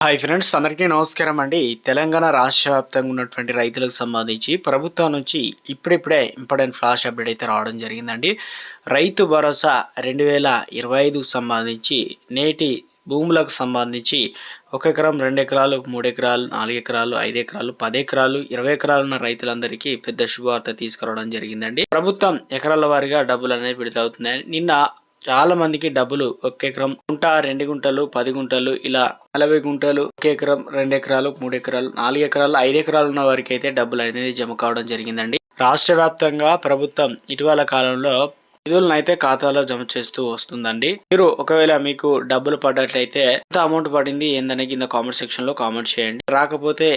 Hi friends అందరికీ నమస్కారం అండి. తెలంగాణ రాష్ట్ర వ్యాప్తంగా ఉన్నటువంటి రైతులకు సంబంధించి ప్రభుత్వం నుంచి ఇప్పుడిప్పుడే ఇంపార్టెంట్ ఫ్లాష్ అప్డేట్ అయితే రావడం జరిగిందండి. రైతు భరోసా రెండు వేల ఇరవై ఐదుకు సంబంధించి నేటి భూములకు సంబంధించి ఒక ఎకరం రెండు ఎకరాలు మూడు ఎకరాలు నాలుగు ఎకరాలు ఐదు ఎకరాలు పది ఎకరాలు ఇరవై ఎకరాలు ఉన్న రైతులందరికీ పెద్ద శుభవార్త తీసుకురావడం జరిగిందండి. ప్రభుత్వం ఎకరాల వారీగా డబ్బులు అనేది విడుదలవుతున్నాయి నిన్న చాలా మందికి డబ్బులు ఒక ఎకరం. గుంట రెండు గుంటలు పది గుంటలు ఇలా నలభై గుంటలు ఒక ఎకరం రెండు ఎకరాలు మూడు ఎకరాలు నాలుగు ఎకరాలు ఐదు ఎకరాలు ఉన్న వారికి అయితే డబ్బులు అనేది జమ కావడం జరిగిందండి. రాష్ట్ర వ్యాప్తంగా ప్రభుత్వం ఇటీవల కాలంలో నిధులను అయితే ఖాతాలో జమ చేస్తూ వస్తుందండి. మీరు ఒకవేళ మీకు డబ్బులు పడ్డట్లయితే ఎంత అమౌంట్ పడింది ఏందని కింద కామెంట్ సెక్షన్లో కామెంట్ చేయండి. రాకపోతే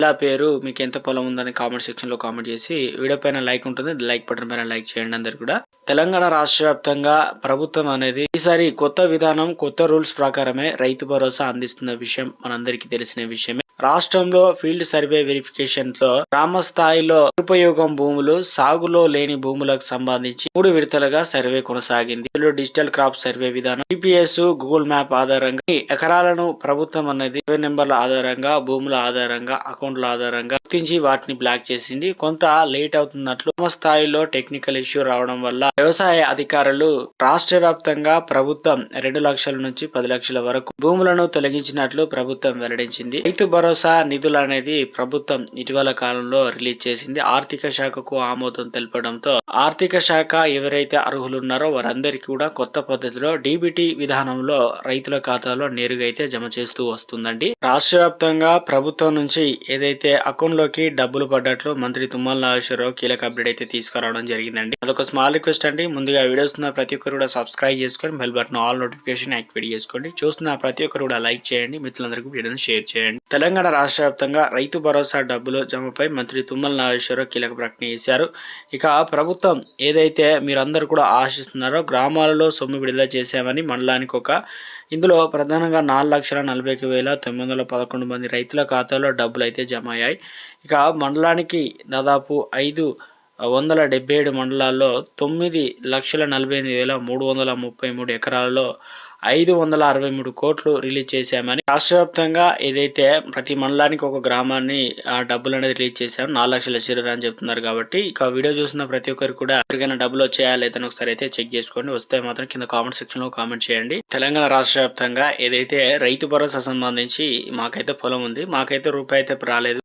జిల్లా పేరు మీకు ఎంత పొలం ఉందని కామెంట్ సెక్షన్లో కామెంట్ చేసి వీడియో పైన లైక్ ఉంటుంది లైక్ బటన్ పైన లైక్ చేయండి అందరు కూడా. తెలంగాణ రాష్ట్ర వ్యాప్తంగా ప్రభుత్వం అనేది ఈసారి కొత్త విధానం కొత్త రూల్స్ ప్రకారమే రైతు భరోసా అందిస్తున్న విషయం మనందరికీ తెలిసిన విషయమే. రాష్ట్రంలో ఫీల్డ్ సర్వే వెరిఫికేషన్తో గ్రామ స్థాయిలో ఉపయోగం భూములు సాగులో లేని భూములకు సంబంధించి మూడు విడతలుగా సర్వే కొనసాగింది. ఇందులో డిజిటల్ క్రాప్ సర్వే విధానం జిపిఎస్ గూగుల్ మ్యాప్ ఆధారంగా ఎకరాలను ప్రభుత్వం అనేది సర్వే నెంబర్ల ఆధారంగా భూముల ఆధారంగా అకౌంట్ల ఆధారంగా గుర్తించి వాటిని బ్లాక్ చేసింది. కొంత లేట్ అవుతున్నట్లు గ్రామ స్థాయిలో టెక్నికల్ ఇష్యూ రావడం వల్ల వ్యవసాయ అధికారులు రాష్ట్ర వ్యాప్తంగా ప్రభుత్వం రెండు లక్షల నుంచి పది లక్షల వరకు భూములను తొలగించినట్లు ప్రభుత్వం వెల్లడించింది. రైతు భరోసా నిధులు అనేది ప్రభుత్వం ఇటీవల కాలంలో రిలీజ్ చేసింది. ఆర్థిక శాఖకు ఆమోదం తెలపడంతో ఆర్థిక శాఖ ఎవరైతే అర్హులు ఉన్నారో వారందరికీ కూడా కొత్త పద్ధతిలో డీబీటీ విధానంలో రైతుల ఖాతాలో నేరుగా అయితే జమ చేస్తూ వస్తుందండి. రాష్ట్ర వ్యాప్తంగా ప్రభుత్వం నుంచి ఏదైతే అకౌంట్లోకి డబ్బులు పడ్డట్లు మంత్రి తుమ్మల నాగేశ్వరరావు కీలక అప్డేట్ అయితే తీసుకురావడం జరిగిందండి. అదొక స్మాల్ రిక్వెస్ట్ అండి. ముందుగా వీడియోస్ ఉన్న ప్రతి ఒక్కరు కూడా సబ్స్క్రైబ్ చేసుకొని bell button all notification activate చేసుకోండి. చూస్తున్న ప్రతి ఒక్కరు కూడా లైక్ చేయండి. మిత్రులందరికీ వీడియోని షేర్ చేయండి. తెలంగాణ రాష్ట్ర వ్యాప్తంగా రైతు భరోసా డబ్బులు జమపై మంత్రి తుమ్మల నాగేశ్వరరావు కీలక ప్రకటన చేశారు. ఇక ప్రభుత్వం ఏదైతే మీరందరూ కూడా ఆశిస్తున్నారో గ్రామాలలో సొమ్ము విడుదల చేశామని మండలానికి ఒక ఇందులో ప్రధానంగా నాలుగు లక్షల నలభై వేల తొమ్మిది వందల పదకొండు మంది రైతుల ఖాతాలో డబ్బులు అయితే జమ అయ్యాయి ఇక మండలానికి దాదాపు ఐదు వందల డెబ్బై ఏడు మండలాల్లో తొమ్మిది లక్షల నలభై ఎనిమిది వేల మూడు వందల ముప్పై మూడు ఎకరాలలో ఐదు వందల అరవై మూడు కోట్లు రిలీజ్ చేశామని రాష్ట్ర వ్యాప్తంగా ఏదైతే ప్రతి మండలానికి ఒక గ్రామాన్ని ఆ డబ్బులు అనేది రిలీజ్ చేశాము నాలుగు లక్షల చిల్లర అని చెప్తున్నారు కాబట్టి ఇక వీడియో చూసిన ప్రతి ఒక్కరు కూడా ఎవరికైనా డబ్బులు వచ్చాయా లేదని ఒకసారి అయితే చెక్ చేసుకోండి. వస్తే మాత్రం కింద కామెంట్ సెక్షన్లో కామెంట్ చేయండి. తెలంగాణ రాష్ట్ర వ్యాప్తంగా ఏదైతే రైతు భరోసా సంబంధించి మాకైతే పొలం ఉంది మాకైతే రూపాయి అయితే రాలేదు.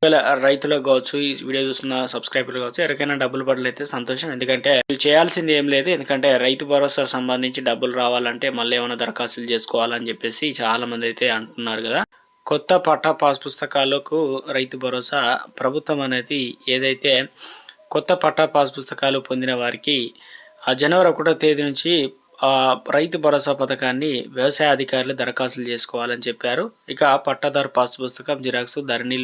రైతులకు కావచ్చు ఈ వీడియో చూస్తున్న సబ్స్క్రైబర్లు కావచ్చు ఎవరికైనా డబ్బులు పడలైతే సంతోషం. ఎందుకంటే చేయాల్సింది ఏం లేదు. ఎందుకంటే రైతు భరోసా సంబంధించి డబ్బులు రావాలంటే మళ్ళీ ఏమైనా దరఖాస్తులు చేసుకోవాలని చెప్పేసి చాలా మంది అయితే అంటున్నారు కదా. కొత్త పట్టా పాస్ పుస్తకాలకు రైతు భరోసా ప్రభుత్వం అనేది ఏదైతే కొత్త పట్టా పాస్ పుస్తకాలు పొందిన వారికి ఆ జనవరి ఒకటో తేదీ నుంచి రైతు భరోసా పథకాన్ని వ్యవసాయ అధికారులు దరఖాస్తులు చేసుకోవాలని చెప్పారు. ఇక పట్టాదారు పాస్ పుస్తకం జిరాక్స్ ధరణి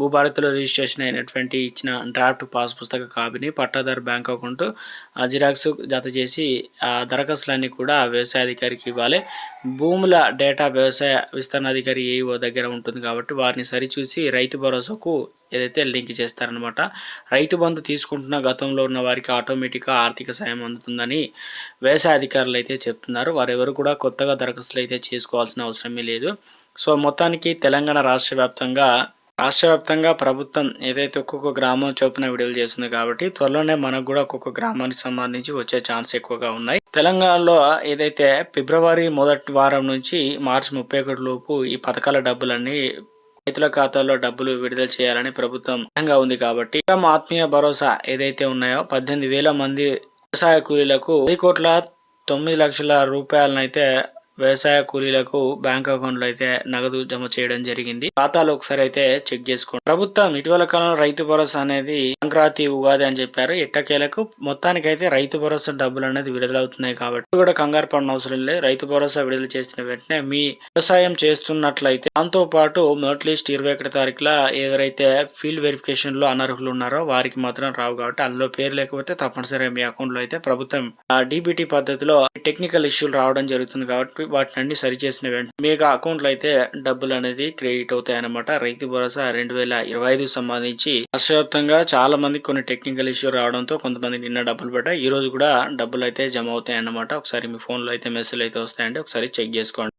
భూభారతిలో రిజిస్ట్రేషన్ అయినటువంటి ఇచ్చిన డ్రాఫ్ట్ పాస్ పుస్తక కాపీని పట్టాదారు బ్యాంక్ అకౌంట్ ఆ జిరాక్స్ జత చేసి ఆ దరఖాస్తులన్నీ కూడా వ్యవసాయ అధికారికి ఇవ్వాలి. భూముల డేటా వ్యవసాయ విస్తరణాధికారి ఏఈఓ దగ్గర ఉంటుంది కాబట్టి వారిని సరిచూసి రైతు భరోసాకు ఏదైతే లింక్ చేస్తారనమాట. రైతు బంధు తీసుకుంటున్న గతంలో ఉన్న వారికి ఆటోమేటిక్గా ఆర్థిక సాయం అందుతుందని వ్యవసాయ అధికారులు అయితే చెప్తున్నారు. వారెవరు కూడా కొత్తగా దరఖాస్తులు అయితే చేసుకోవాల్సిన అవసరమే లేదు. సో మొత్తానికి తెలంగాణ రాష్ట్ర వ్యాప్తంగా రాష్ట్ర వ్యాప్తంగా ప్రభుత్వం ఏదైతే ఒక్కొక్క గ్రామం చొప్పున విడుదల చేస్తుంది కాబట్టి త్వరలోనే మనకు కూడా ఒక్కొక్క గ్రామానికి సంబంధించి వచ్చే ఛాన్స్ ఎక్కువగా ఉన్నాయి. తెలంగాణలో ఏదైతే ఫిబ్రవరి మొదటి వారం నుంచి మార్చి ముప్పై ఒకటి లోపు ఈ పథకాల డబ్బులన్నీ రైతుల ఖాతాలో డబ్బులు విడుదల చేయాలని ప్రభుత్వం సిద్ధంగా ఉంది కాబట్టి ఆత్మీయ భరోసా ఏదైతే ఉన్నాయో పద్దెనిమిది వేల మంది వ్యవసాయ కూలీలకు పది కోట్ల తొమ్మిది లక్షల రూపాయలనైతే వ్యవసాయ కూలీలకు బ్యాంక్ అకౌంట్లో అయితే నగదు జమ చేయడం జరిగింది. ఖాతాలో ఒకసారి అయితే చెక్ చేసుకోండి. ప్రభుత్వం ఇటీవల కాలంలో రైతు భరోసా అనేది సంక్రాంతి ఉగాది అని చెప్పారు. ఎట్టకేలకు మొత్తానికైతే రైతు భరోసా డబ్బులు అనేది విడుదలవుతున్నాయి కాబట్టి. కూడా కంగారు పడిన అవసరం లేదు. రైతు భరోసా విడుదల చేసిన వెంటనే మీ వ్యవసాయం చేస్తున్నట్లయితే దాంతో పాటు మెరిట్ లిస్ట్ ఇరవై ఒకటి తారీఖులో ఎవరైతే ఫీల్డ్ వెరిఫికేషన్లో అనర్హులు ఉన్నారో వారికి మాత్రం రావు కాబట్టి అందులో పేరు లేకపోతే తప్పనిసరిగా మీ అకౌంట్లో అయితే ప్రభుత్వం డిబిటీ పద్ధతిలో టెక్నికల్ ఇష్యూలు రావడం జరుగుతుంది కాబట్టి వాటిని అన్ని సరిచేసిన వెంటనే మీకు అకౌంట్లో అయితే డబ్బులు అనేది క్రెడిట్ అవుతాయి అనమాట రైతు భరోసా రెండు వేల ఇరవై ఐదు సంబంధించి రాష్ట్రవ్యాప్తంగా చాలా మంది కొన్ని టెక్నికల్ ఇష్యూ రావడంతో కొంతమంది నిన్న డబ్బులు పడ్డాయి. ఈ రోజు కూడా డబ్బులు అయితే జమ అవుతాయి అన్నమాట ఒకసారి మీ ఫోన్లో అయితే మెసేజ్ అయితే వస్తాయండి. ఒకసారి చెక్ చేసుకోండి.